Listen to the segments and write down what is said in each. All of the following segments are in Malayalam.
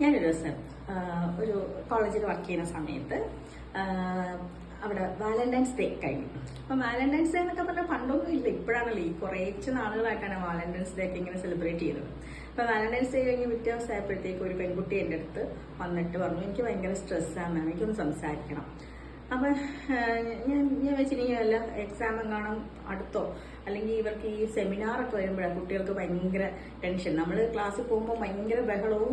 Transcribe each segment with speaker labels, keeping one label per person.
Speaker 1: ഞാനൊരു ദിവസം ഒരു കോളേജിൽ വർക്ക് ചെയ്യുന്ന സമയത്ത് അവിടെ വാലന്റൈൻസ് ഡേ കഴിഞ്ഞു. അപ്പൊ വാലന്റൈൻസ് ഡേ എന്നൊക്കെ പറഞ്ഞാൽ പണ്ടൊന്നും ഇല്ല. ഇപ്പോഴാണല്ലോ ഈ കുറേച്ച് നാളുകളായിട്ടാണ് വാലന്റൈൻസ് ഡേ ഒക്കെ ഇങ്ങനെ സെലിബ്രേറ്റ് ചെയ്തത് അപ്പൊ വാലന്റൈൻസ് ഡേ കഴിഞ്ഞ് പിറ്റേ ദിവസം ആയപ്പോഴത്തേക്ക് ഒരു പെൺകുട്ടി എന്റെ അടുത്ത് വന്നിട്ട് പറഞ്ഞു എനിക്ക് ഭയങ്കര സ്ട്രെസ്സാണ് എനിക്കൊന്ന് സംസാരിക്കണം. അപ്പൊ ഞാൻ ഞാൻ വെച്ചിനി വല്ല എക്സാം എങ്ങാനും അടുത്തോ? അല്ലെങ്കിൽ ഇവർക്ക് ഈ സെമിനാറൊക്കെ വരുമ്പോഴാണ് കുട്ടികൾക്ക് ഭയങ്കര ടെൻഷൻ നമ്മൾ ക്ലാസ്സിൽ പോകുമ്പോൾ ഭയങ്കര ബഹളവും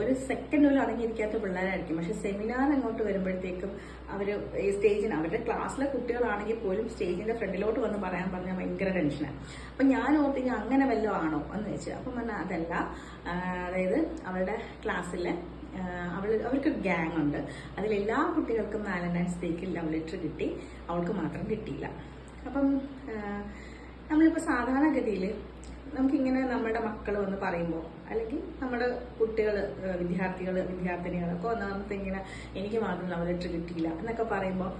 Speaker 1: ഒരു സെക്കൻഡ് പോലും അടങ്ങിയിരിക്കാത്ത പിള്ളേരായിരിക്കും. പക്ഷെ സെമിനാർ അങ്ങോട്ട് വരുമ്പോഴത്തേക്കും അവർ ഈ സ്റ്റേജിന് അവരുടെ ക്ലാസ്സിലെ കുട്ടികളാണെങ്കിൽ പോലും സ്റ്റേജിന്റെ ഫ്രണ്ടിലോട്ട് വന്ന് പറയാൻ പറഞ്ഞാൽ ഭയങ്കര ടെൻഷനാണ് അപ്പൊ ഞാൻ ഓർത്തി ഞാൻ അങ്ങനെ വല്ലതും ആണോ എന്ന് വെച്ച് അപ്പം പറഞ്ഞാൽ അതല്ല. അതായത് അവരുടെ ക്ലാസ്സിലെ ആഹ് അവൾ അവർക്കൊരു ഗ്യാങ് ഉണ്ട് അതിൽ എല്ലാ കുട്ടികൾക്കും വാലന്റൈൻസ് ഡേക്ക് ലവ് ലെറ്റർ കിട്ടി. അവൾക്ക് മാത്രം കിട്ടിയില്ല. അപ്പം നമ്മളിപ്പോൾ സാധാരണഗതിയിൽ നമുക്കിങ്ങനെ നമ്മുടെ മക്കൾ വന്ന് പറയുമ്പോൾ അല്ലെങ്കിൽ നമ്മുടെ കുട്ടികൾ വിദ്യാർത്ഥികൾ വിദ്യാർത്ഥിനികളൊക്കെ ഒന്നാമത്തെ ഇങ്ങനെ എനിക്ക് മാത്രം ലവ് ലെറ്റർ കിട്ടിയില്ല എന്നൊക്കെ പറയുമ്പോൾ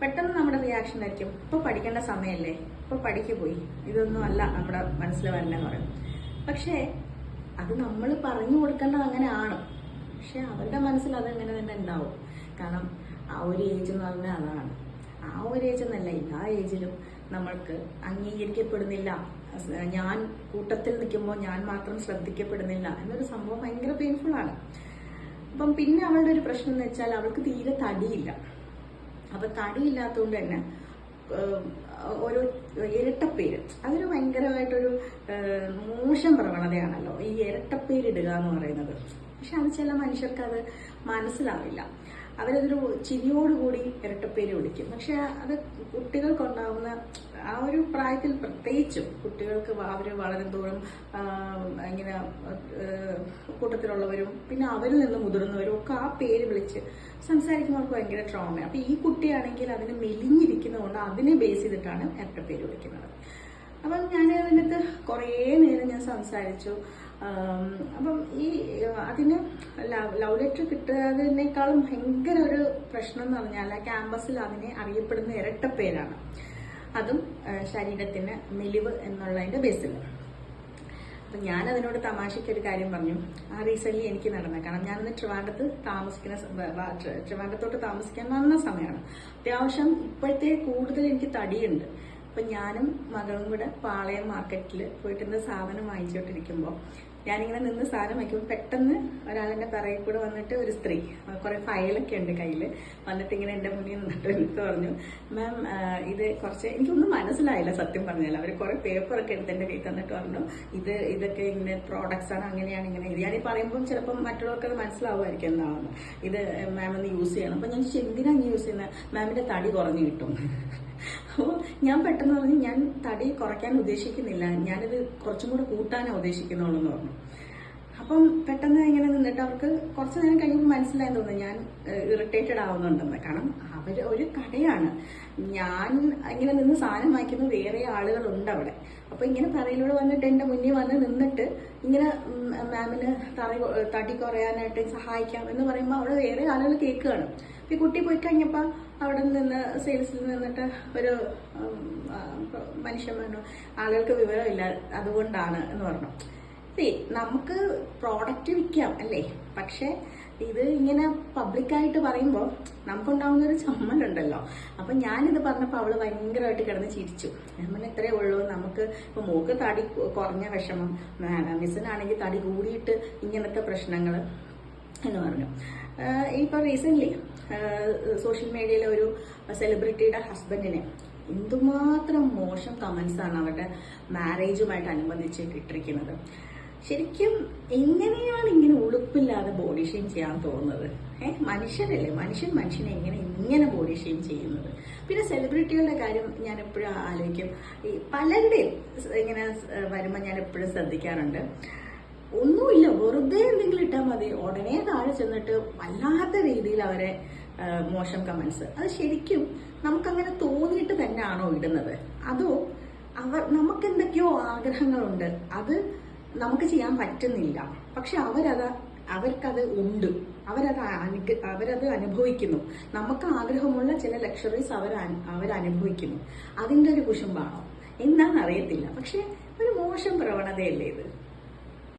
Speaker 1: പെട്ടെന്ന് നമ്മുടെ റിയാക്ഷൻ ആയിരിക്കും ഇപ്പോൾ പഠിക്കേണ്ട സമയമല്ലേ ഇപ്പോൾ പഠിക്ക് പോയി. ഇതൊന്നും അല്ല നമ്മുടെ മനസ്സിൽ വരണമെന്ന് പറയും. പക്ഷേ അത് നമ്മൾ പറഞ്ഞു കൊടുക്കേണ്ടത് അങ്ങനെയാണ്. പക്ഷെ അവരുടെ മനസ്സിൽ അതങ്ങനെ തന്നെ ഉണ്ടാവും? കാരണം ആ ഒരു ഏജ് എന്ന് പറഞ്ഞാൽ അതാണ്. ആ ഒരു ഏജ് എന്നല്ല എല്ലാ ഏജിലും നമ്മൾക്ക് അംഗീകരിക്കപ്പെടുന്നില്ല. ഞാൻ കൂട്ടത്തിൽ നിൽക്കുമ്പോൾ ഞാൻ മാത്രം ശ്രദ്ധിക്കപ്പെടുന്നില്ല എന്നൊരു സംഭവം ഭയങ്കര പെയിൻഫുൾ ആണ്. അപ്പം പിന്നെ അവളുടെ ഒരു പ്രശ്നം എന്ന് വെച്ചാൽ അവൾക്ക് തീരെ തടിയില്ല. അപ്പൊ തടിയില്ലാത്തതുകൊണ്ട് തന്നെ ഒരു ഇരട്ടപ്പേര്. അതൊരു ഭയങ്കരമായിട്ടൊരു മോശം പ്രവണതയാണല്ലോ ഈ ഇരട്ടപ്പേരിടുക എന്ന് പറയുന്നത്. പക്ഷെ അത് ചില മനുഷ്യർക്ക് അത് മനസ്സിലാവില്ല. അവരതൊരു ചിരിയോടുകൂടി ഇരട്ടപ്പേര് വിളിക്കും. പക്ഷെ അത് കുട്ടികൾക്കുണ്ടാവുന്ന ആ ഒരു പ്രായത്തിൽ പ്രത്യേകിച്ചും കുട്ടികൾക്ക് അവർ വളരെ ദൂരം ഇങ്ങനെ കൂട്ടത്തിലുള്ളവരും പിന്നെ അവരിൽ നിന്ന് മുതിർന്നവരും ഒക്കെ ആ പേര് വിളിച്ച് സംസാരിക്കുമ്പോൾ അവർക്ക് ഭയങ്കര ട്രോമ അപ്പം ഈ കുട്ടിയാണെങ്കിൽ അതിന് മെലിഞ്ഞിരിക്കുന്നതുകൊണ്ട് അതിനെ ബേസ് ചെയ്തിട്ടാണ് ഇരട്ടപ്പേര് വിളിക്കുന്നത്. അപ്പം ഞാൻ അതിനകത്ത് കുറേ നേരം ഞാൻ സംസാരിച്ചു. അപ്പം ഈ അതിന് ലവ് ലെറ്റർ കിട്ടുന്നതിനേക്കാളും ഭയങ്കര ഒരു പ്രശ്നം എന്ന് പറഞ്ഞാൽ ക്യാമ്പസിൽ അതിനെ അറിയപ്പെടുന്ന ഇരട്ട പേരാണ്. അതും ശരീരത്തിന് മെലിവ് എന്നുള്ളതിന്റെ ബേസിൽ അപ്പൊ ഞാൻ അതിനോട് ഒരു കാര്യം പറഞ്ഞു. ആ റീസെന്റ് എനിക്ക് നടന്ന കാരണം ഞാനിന്ന് ട്രിവാൻഡത്ത് താമസിക്കുന്ന ട്രിവാൻഡത്തോട്ട് താമസിക്കാൻ വന്ന സമയമാണ്. അത്യാവശ്യം ഇപ്പോഴത്തെ കൂടുതൽ എനിക്ക് തടിയുണ്ട്. അപ്പൊ ഞാനും മകളും കൂടെ പാളയം മാർക്കറ്റിൽ പോയിട്ട് ഇന്ന് സാധനം വാങ്ങിച്ചുകൊണ്ടിരിക്കുമ്പോൾ ഞാനിങ്ങനെ നിന്ന് സാധനം വയ്ക്കുമ്പോൾ പെട്ടെന്ന് ഒരാളെന്റെ പിറകിൽ കൂടെ വന്നിട്ട് ഒരു സ്ത്രീ കുറെ ഫയലൊക്കെ ഉണ്ട് കയ്യിൽ. വന്നിട്ട് ഇങ്ങനെ എന്റെ മുന്നിൽ നിന്നിട്ട് എടുത്ത് പറഞ്ഞു മാം ഇത് കുറച്ച് എനിക്കൊന്നും മനസ്സിലായില്ല സത്യം പറഞ്ഞാൽ അവർ കുറെ പേപ്പറൊക്കെ എടുത്ത് എന്റെ കയ്യിൽ തന്നിട്ട് പറഞ്ഞു ഇത് ഇതൊക്കെ ഇങ്ങനെ പ്രോഡക്ട്സ് ആണ് അങ്ങനെയാണ് ഇങ്ങനെ. ഇത് ഈ പറയുമ്പോൾ ചിലപ്പോൾ മറ്റുള്ളവർക്ക് അത് മനസ്സിലാവുമായിരിക്കും എന്താണെന്ന്. ഇത് മാം ഒന്ന് യൂസ് ചെയ്യണം. അപ്പൊ ഞാൻ ചോദിച്ചു, എന്തിനാ യൂസ് ചെയ്യുന്നത് മാമിന്റെ തടി കുറഞ്ഞു കിട്ടും. അപ്പോൾ ഞാൻ പെട്ടെന്ന് പറഞ്ഞു ഞാൻ തടി കുറയ്ക്കാൻ ഉദ്ദേശിക്കുന്നില്ല. ഞാനിത് കുറച്ചും കൂടെ കൂട്ടാനാണ് ഉദ്ദേശിക്കുന്നുള്ളൂ എന്ന് പറഞ്ഞു. അപ്പം പെട്ടെന്ന് ഇങ്ങനെ നിന്നിട്ട് അവർക്ക് കുറച്ച് നേരം കഴിയുമ്പോൾ മനസ്സിലായി തോന്നുന്നു. ഞാൻ ഇറിറ്റേറ്റഡ് ആവുന്നുണ്ടെന്ന്. കാരണം അവർ ഒരു കടയാണ് ഞാൻ ഇങ്ങനെ നിന്ന് സാധനം വാങ്ങിക്കുന്ന വേറെ ആളുകളുണ്ട് അവിടെ. അപ്പൊ ഇങ്ങനെ തറയിലൂടെ വന്നിട്ട് എന്റെ മുന്നിൽ വന്ന് നിന്നിട്ട് ഇങ്ങനെ മാമിന് തറി തടി കുറയാനായിട്ട് സഹായിക്കാം എന്ന് പറയുമ്പോൾ അവിടെ വേറെ ആളുകൾ കേൾക്കുകയാണ്. ഈ കുട്ടി പോയി കഴിഞ്ഞപ്പോ അവിടെ നിന്ന് സെയിൽസിൽ നിന്നിട്ട് ഒരു മനുഷ്യൻ പറഞ്ഞു ആളുകൾക്ക് വിവരമില്ല. അതുകൊണ്ടാണ് എന്ന് പറഞ്ഞു. നമുക്ക് പ്രോഡക്റ്റ് വിൽക്കാം അല്ലേ? പക്ഷെ ഇത് ഇങ്ങനെ പബ്ലിക്കായിട്ട് പറയുമ്പോൾ നമുക്കുണ്ടാവുന്ന ഒരു ചമ്മലുണ്ടല്ലോ. അപ്പൊ ഞാനിത് പറഞ്ഞപ്പോൾ അവൾ ഭയങ്കരമായിട്ട് കിടന്ന് ചിരിച്ചു. നമ്മൾ ഇത്രേ ഉള്ളൂ നമുക്ക് ഇപ്പൊ മോക്ക് തടി കുറഞ്ഞ വിഷമം. മിസ്സിനാണെങ്കിൽ തടി കൂടിയിട്ട് ഇങ്ങനത്തെ പ്രശ്നങ്ങൾ എന്ന് പറഞ്ഞു. ഇപ്പൊ റീസെന്റ് സോഷ്യൽ മീഡിയയിലെ ഒരു സെലിബ്രിറ്റിയുടെ ഹസ്ബൻഡിനെ എന്തുമാത്രം മോശം കമന്റ്സ് ആണ് അവരുടെ മാരേജുമായിട്ട് അനുബന്ധിച്ച് ഇട്ടിരിക്കുന്നത്. ശരിക്കും എങ്ങനെയാണ് ഇങ്ങനെ ഉളുപ്പില്ലാതെ ബോഡി ഷെയിം ചെയ്യാൻ തോന്നുന്നത്? ഏഹ് മനുഷ്യരല്ലേ? മനുഷ്യൻ മനുഷ്യനെ എങ്ങനെ ഇങ്ങനെ ബോഡി ഷെയിം ചെയ്യുന്നത്? പിന്നെ സെലിബ്രിറ്റികളുടെ കാര്യം ഞാൻ എപ്പോഴും ആലോചിക്കും. ഈ പലരുടെയും ഇങ്ങനെ വരുമ്പോൾ ഞാൻ എപ്പോഴും ശ്രദ്ധിക്കാറുണ്ട്. ഒന്നുമില്ല വെറുതെ എന്തെങ്കിലും ഇട്ടാൽ മതി. ഉടനെ താഴെ ചെന്നിട്ട് വല്ലാത്ത രീതിയിൽ അവരെ മോശം കമൻസ് അത് ശരിക്കും നമുക്കങ്ങനെ തോന്നിയിട്ട് തന്നെയാണോ ഇടുന്നത്? അതോ അവർ നമുക്ക് എന്തൊക്കെയോ ആഗ്രഹങ്ങളുണ്ട്. അത് നമുക്ക് ചെയ്യാൻ പറ്റുന്നില്ല. പക്ഷെ അവരത് അവർക്കത് ഉണ്ട്. അവരത് അനു- അവരത് അനുഭവിക്കുന്നു. നമുക്ക് ആഗ്രഹമുള്ള ചില ലക്ഷറീസ് അവർ അവരനുഭവിക്കുന്നു അതിന്റെ ഒരു കുശുമ്പാണോ എന്താണെന്ന് അറിയത്തില്ല പക്ഷെ ഒരു മോശം പ്രവണതയല്ലേ ഇത്?